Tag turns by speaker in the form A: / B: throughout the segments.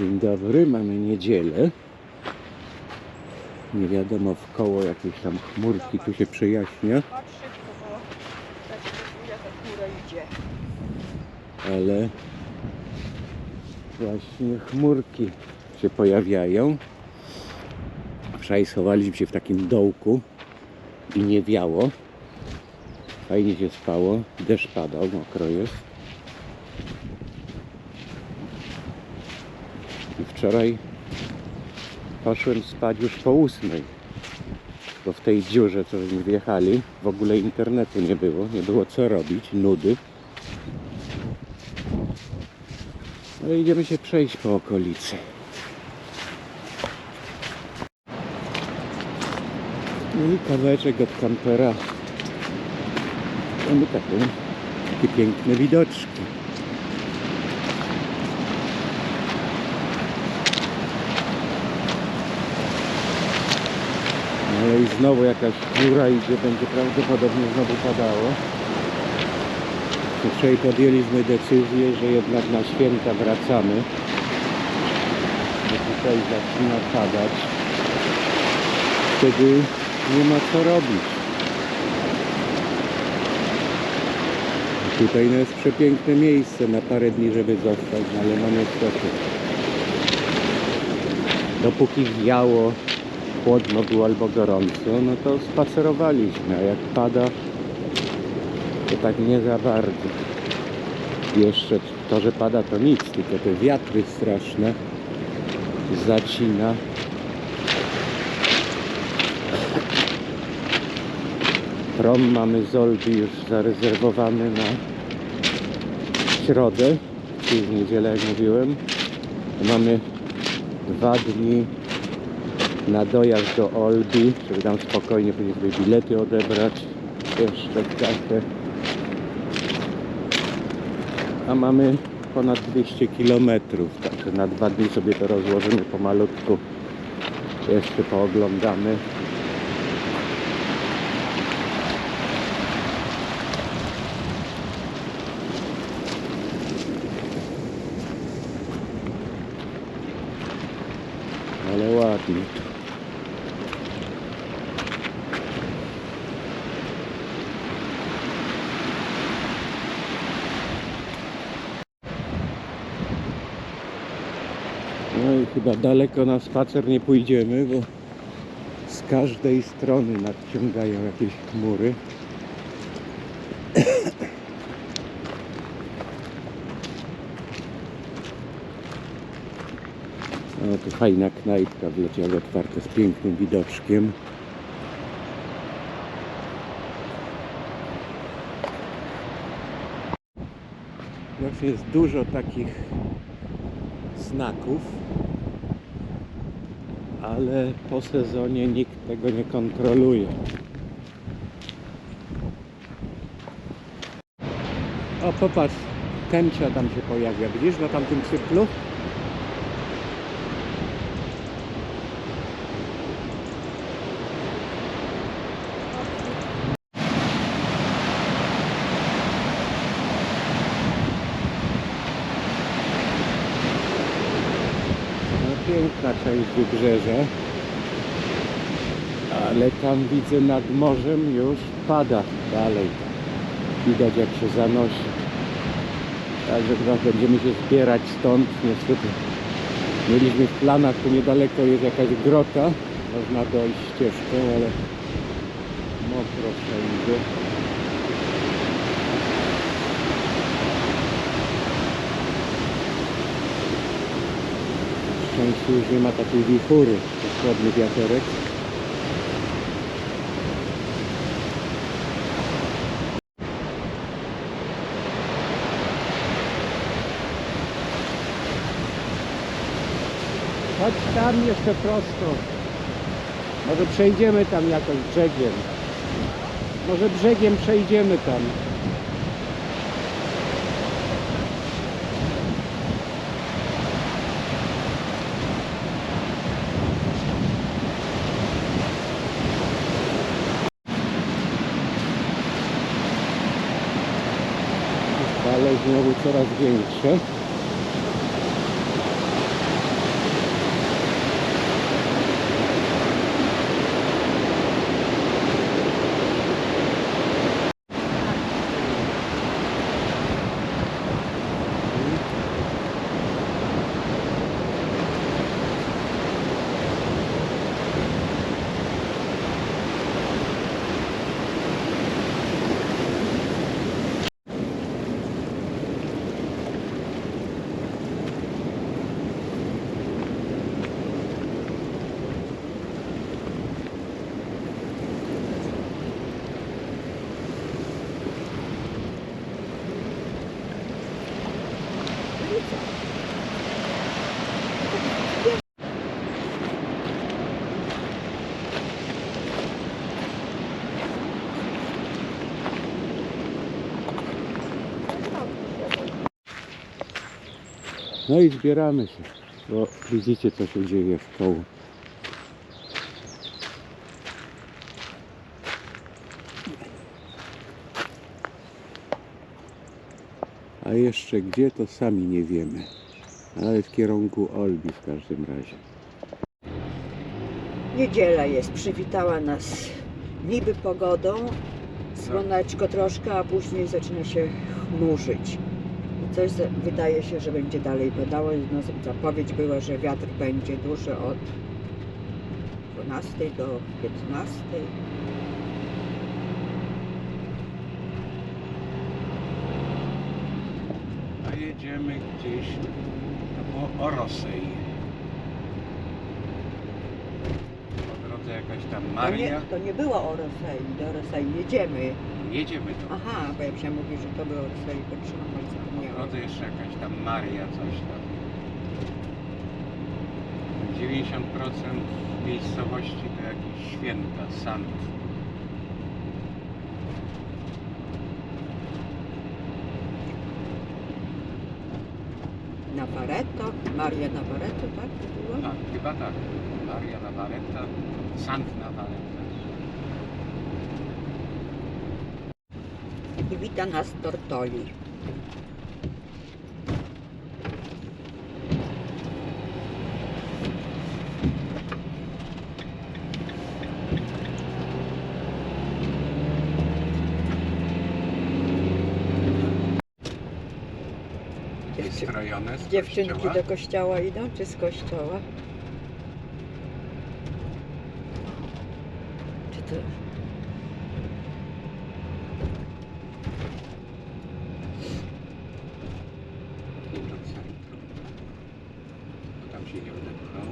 A: Dzień dobry, mamy niedzielę. Nie wiadomo w koło jakieś tam chmurki tu się przejaśnia, ale właśnie chmurki się pojawiają. Wczoraj schowaliśmy się w takim dołku i nie wiało. Fajnie się spało. Deszcz padał, mokro jest. Wczoraj poszłem spać już po ósmej. Bo w tej dziurze, co żeśmy wjechali, w ogóle internetu nie było. Nie było co robić, nudy. No i idziemy się przejść po okolicy. No i kawałeczek od kampera. Mamy takie, takie piękne widoczki. No i znowu jakaś chmura idzie, będzie prawdopodobnie znowu padało. Dzisiaj podjęliśmy decyzję, że jednak na święta wracamy. Bo tutaj zaczyna padać. Wtedy nie ma co robić. Tutaj no jest przepiękne miejsce na parę dni, żeby zostać, ale no niestety. Dopóki wiało, chłodno było albo gorąco, no to spacerowaliśmy, a jak pada, to tak nie za bardzo. Jeszcze to, że pada to nic, tylko te wiatry straszne zacina. Prom mamy z Olby już zarezerwowany na środę, czyli w niedzielę jak mówiłem. Mamy dwa dni na dojazd do Olbi, żeby tam spokojnie później sobie bilety odebrać jeszcze w czasie. A mamy ponad 200 km, także na dwa dni sobie to rozłożymy pomalutku. Jeszcze pooglądamy. Ale ładnie No daleko na spacer nie pójdziemy, bo z każdej strony nadciągają jakieś chmury. O, tu fajna knajpka wleciała otwarta z pięknym widoczkiem. Właśnie jest dużo takich znaków, ale po sezonie nikt tego nie kontroluje. O, popatrz, tęcza tam się pojawia. Widzisz na tamtym cyplu? No, piękna część wybrzeża. Ale tam widzę nad morzem już pada dalej. Widać jak się zanosi. Także chyba będziemy się zbierać stąd. Niestety mieliśmy w planach, tu niedaleko jest jakaś grota. Można dojść ścieżką, ale mokro wszędzie. Szczęście już nie ma takiej wichury, to chłodny wiaterek. Chodź tam jeszcze prosto. Może przejdziemy tam jakoś brzegiem. Może brzegiem przejdziemy tam. ale znowu coraz większe. No i zbieramy się, bo widzicie co się dzieje w koło. A jeszcze gdzie to sami nie wiemy. Ale w kierunku Olbi w każdym razie.
B: Niedziela jest, przywitała nas niby pogodą, słoneczko troszkę, a później zaczyna się chmurzyć. Coś wydaje się, że będzie dalej padało. No, zapowiedź była, że wiatr będzie duży od 12 do 15.
A: A jedziemy gdzieś, było Orosej. Po drodze jakaś tam
B: To nie,
A: Maria.
B: to nie było Orosei, do Orosei jedziemy.
A: Jedziemy to.
B: Aha, bo ja myślałam mówić, że to było Orosei, bo trzymam, ale zapomniałam.
A: drodze jeszcze jakaś tam Maria, coś tam. 90% miejscowości to jakieś święta, sant.
B: Navarretto, Maria Navarretto, tak? To było?
A: Tak, chyba tak. Maria Navaretta, sant Navaretta.
B: I wita nas Tortoli. Dziewczy-
A: Strojone z
B: Dziewczynki
A: kościoła.
B: do kościoła idą, czy z kościoła? Czy to...
A: do centrum. Bo Tam się nie będę pchał.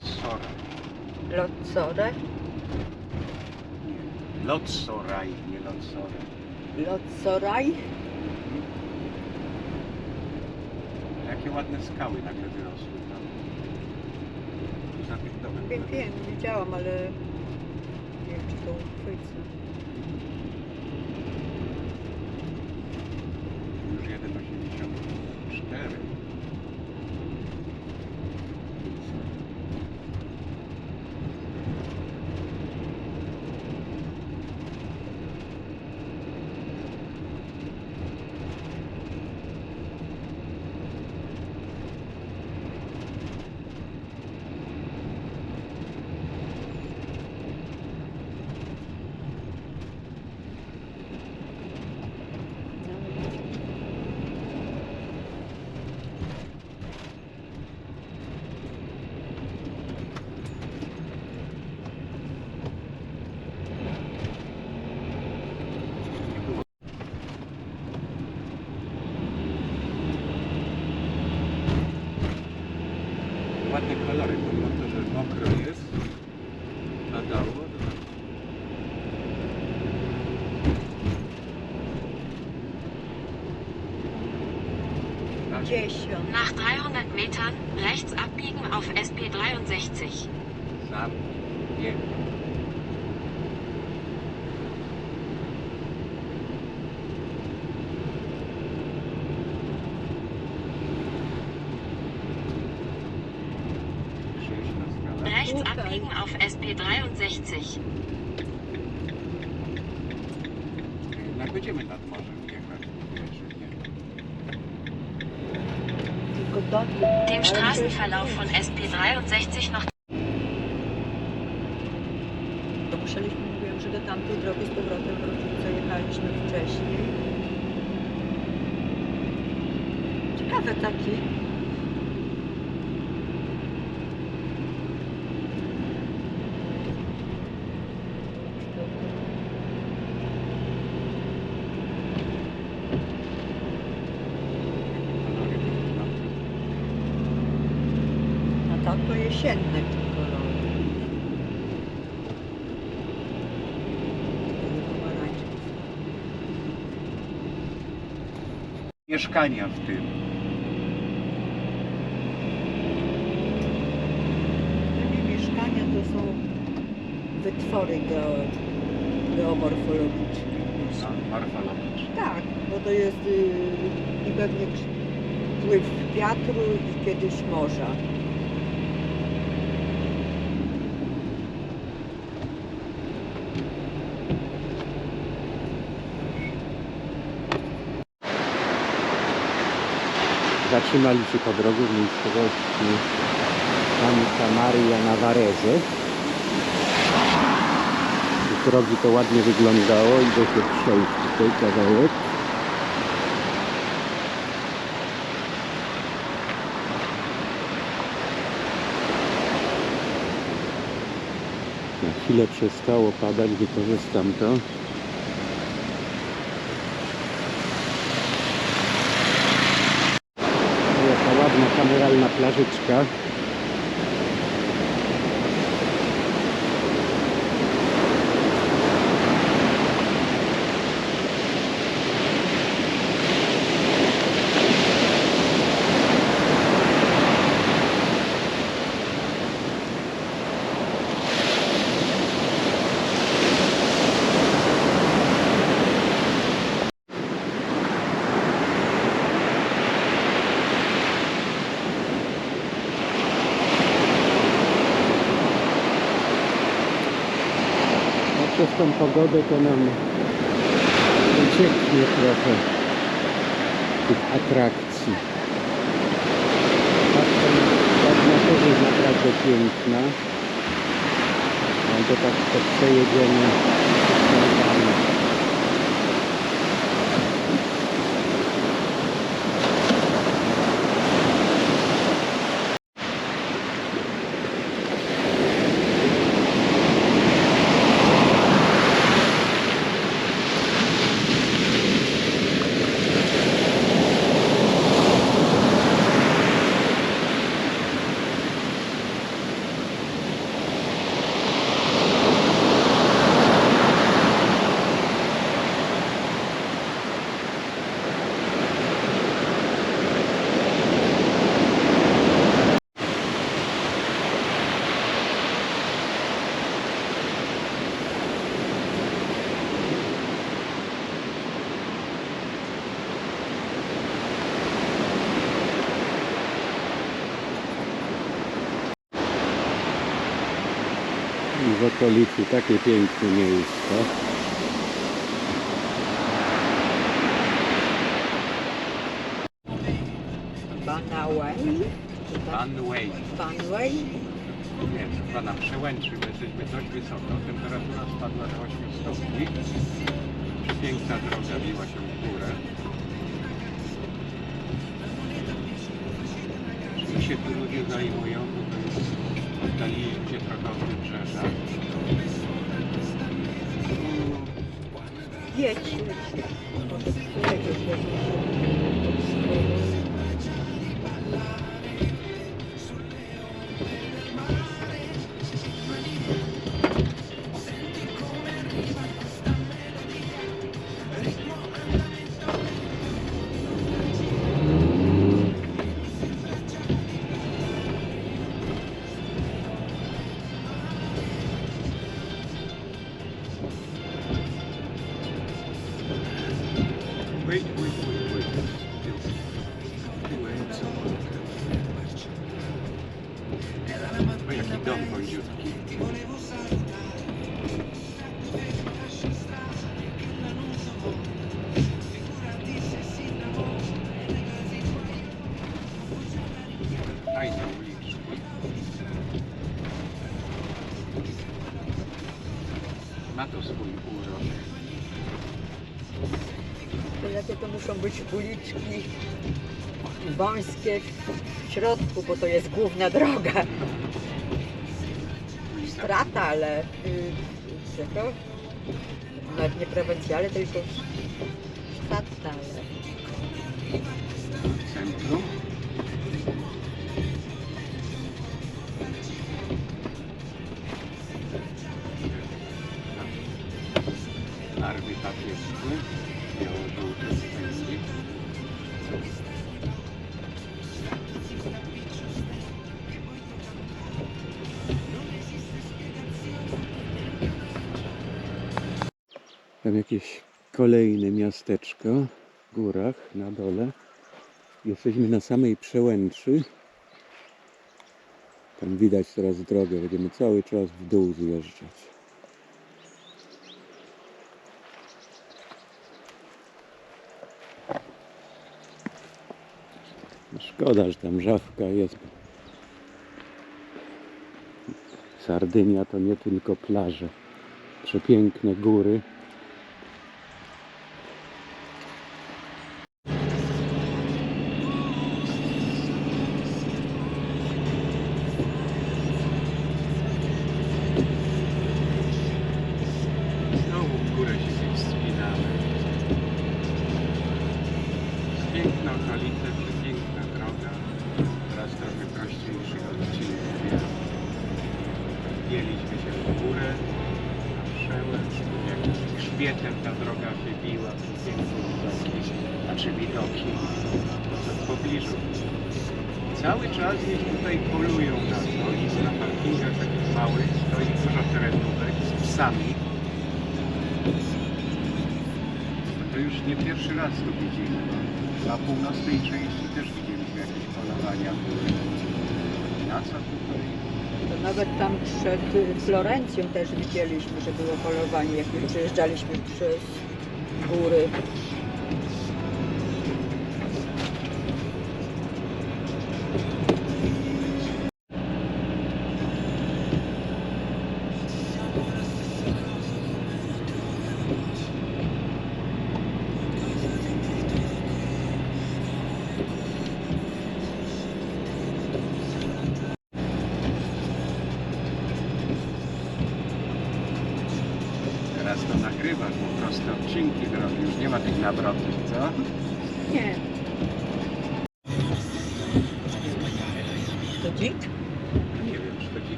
A: Sora.
B: Lotzore?
A: Nie. Lotsoraj, nie Lotsoraj.
B: Lotzoraj?
A: Jakie ładne skały nagle wyrosły tam. Tu za tym domem.
B: Wiem, wiem, widziałam, ale nie wiem, czy to uchwycę.
A: Już 1,84.
B: Kirche.
C: Nach 300 Metern, rechts abbiegen auf
A: SP63.
C: Rechts abbiegen auf
B: SP63.
C: Dem Straßenverlauf von SP 63 noch
B: jesienne kolory. Pomarańczy.
A: Mieszkania w tym.
B: Te mieszkania to są wytwory geo, geomorfologiczne.
A: Morfologicznie.
B: Tak, bo to jest y, i pewnie wpływ wiatru i kiedyś morza.
A: Zatrzymali się po drodze w miejscowości Santa Maria Navareze. Z drogi to ładnie wyglądało i da się przejść tutaj kawałek. Na chwilę przestało padać, wykorzystam to. plaszoczka tą pogodę to nam ucieknie trochę tych atrakcji. Ładna też jest naprawdę piękna. Ale to tak to. W okolicy takie piękne miejsca.
B: Banaway?
D: Banway.
B: Banway,
D: Nie, chyba na przełęczy, bo jesteśmy dość wysoko. Temperatura spadła do 8 stopni. Piękna droga biła się w górę. Czym się tu ludzie zajmują, bo to jest oddaliliśmy się trochę od wybrzeża.
B: Yes. Być uliczki wąskie w środku, bo to jest główna droga. Strata, ale y, że to nawet nie prowincjale, tylko sztatna, ale
D: Centrum.
A: Tam jakieś kolejne miasteczko w górach na dole. Jesteśmy na samej przełęczy. Tam widać teraz drogę. Będziemy cały czas w dół zjeżdżać. Szkoda, że tam żawka jest. Sardynia to nie tylko plaże. Przepiękne góry.
D: Tutaj? To
B: nawet tam przed Florencją też widzieliśmy, że było polowanie, jak my przejeżdżaliśmy przez góry.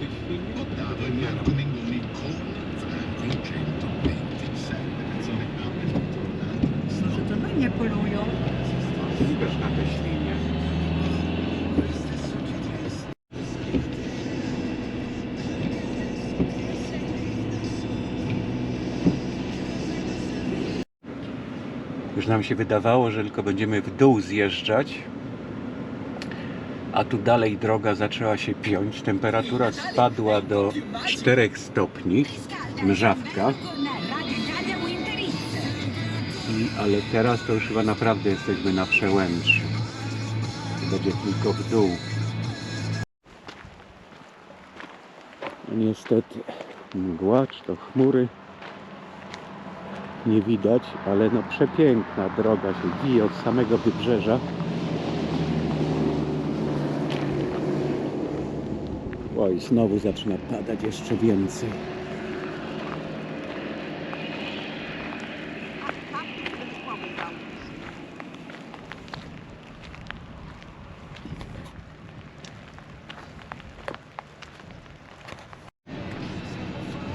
D: Wiem, czy to dzikie świnie? Nie.
B: Może to na nie polują?
D: Też na te świnie. Już nam się wydawało, że tylko będziemy w dół zjeżdżać, a tu dalej droga zaczęła się piąć. Temperatura spadła do 4 stopni, mrzawka. I, ale teraz to już chyba naprawdę jesteśmy na przełęczy. Będzie tylko w dół.
A: Niestety mgła czy to chmury nie widać, ale no przepiękna droga się wije od samego wybrzeża. Oj, znowu zaczyna padać jeszcze więcej.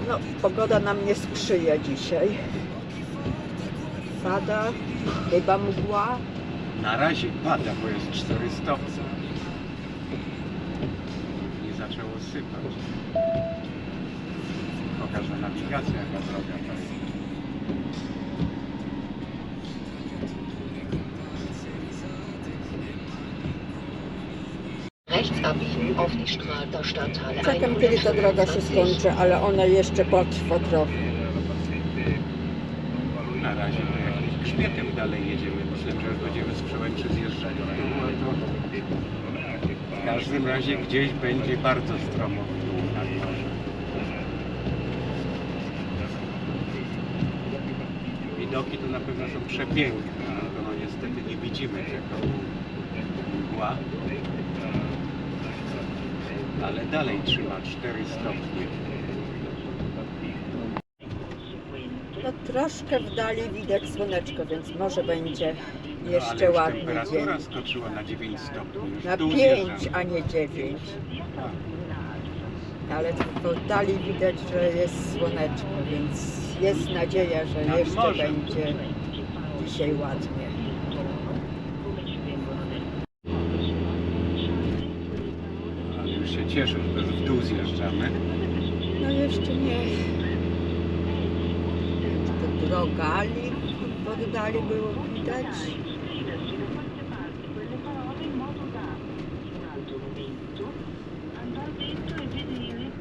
B: No, pogoda nam nie sprzyja dzisiaj. Pada, chyba mgła.
D: Na razie pada, bo jest 4 stopnie. Nie zaczęło sypać. Pokażę nawigację, jaka droga to jest.
B: Czekam, kiedy ta droga się skończy, ale ona jeszcze potrwa trochę.
D: Na razie to jakimś grzbietem dalej jedziemy. Myślę, że już będziemy z przełęczy zjeżdżać w dół, a to w każdym razie gdzieś będzie bardzo stromo w dół na górze. Widoki tu na pewno są przepiękne, ale no niestety nie widzimy tego mgła. Ale dalej trzyma 4 stopnie.
B: No troszkę w dali widać słoneczko, więc może będzie
D: No,
B: jeszcze
D: ale już
B: ładny dzień.
D: temperatura skoczyła na 9 stopni. Już
B: Na 5,
D: zjeżdżamy.
B: a nie 9. Ale to w dali widać, że jest słoneczko, więc jest nadzieja, że
D: Nad
B: jeszcze
D: morzem.
B: będzie dzisiaj ładnie.
D: Ale już się cieszę, że w dół zjeżdżamy.
B: No jeszcze nie.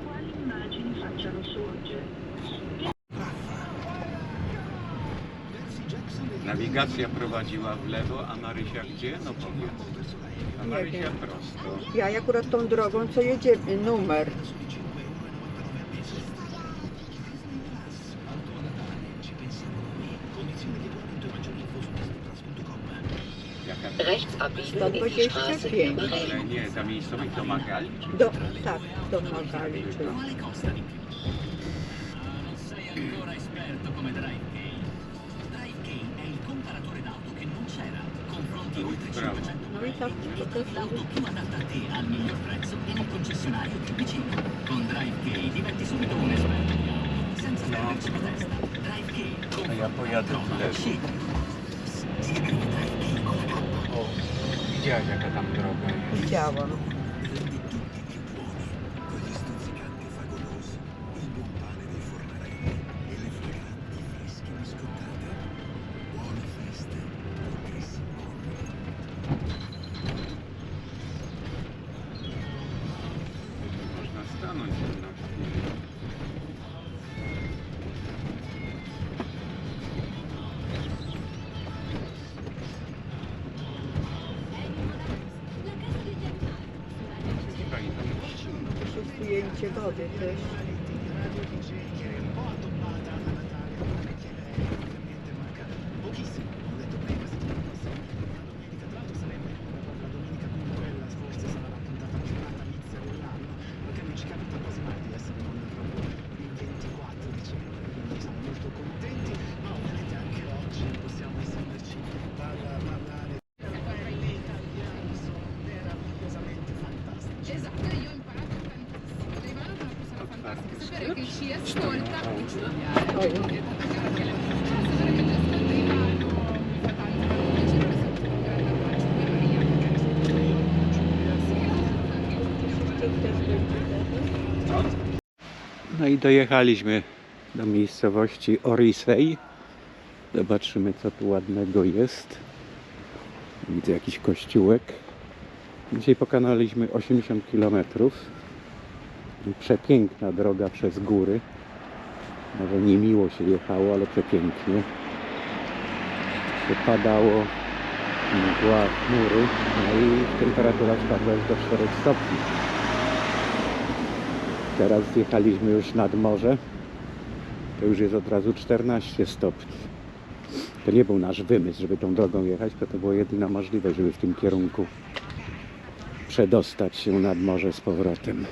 E: Quali immagini facciano sorgere.
D: Nawigacja prowadziła w lewo, a Marysia gdzie? No powiedz. A Marysia prosto.
B: Ja akurat tą drogą, co jedziemy, numer. Dwadzieścia
D: pięć. Nie, za miejscowych domagali?
B: Do, tak, domagali. Noi
F: l'auto più adatta a te al miglior prezzo in un concessionario più vicino. Con DriveK diventi subito un esperto di auto, senza perderci la testa.
D: DriveK, con... Hai appoggiato il telefono. Widziałeś jaka tam droga jest.
A: No i dojechaliśmy do miejscowości Orisej. Zobaczymy, co tu ładnego jest. Widzę jakiś kościółek. Dzisiaj pokonaliśmy 80 km. Przepiękna droga przez góry. Może niemiło się jechało, ale przepięknie. Padało mgła, chmury, no i temperatura spadła do 4 stopni. Teraz zjechaliśmy już nad morze. To już jest od razu 14 stopni. To nie był nasz wymysł, żeby tą drogą jechać, bo to była jedyna możliwość, żeby w tym kierunku przedostać się nad morze z powrotem.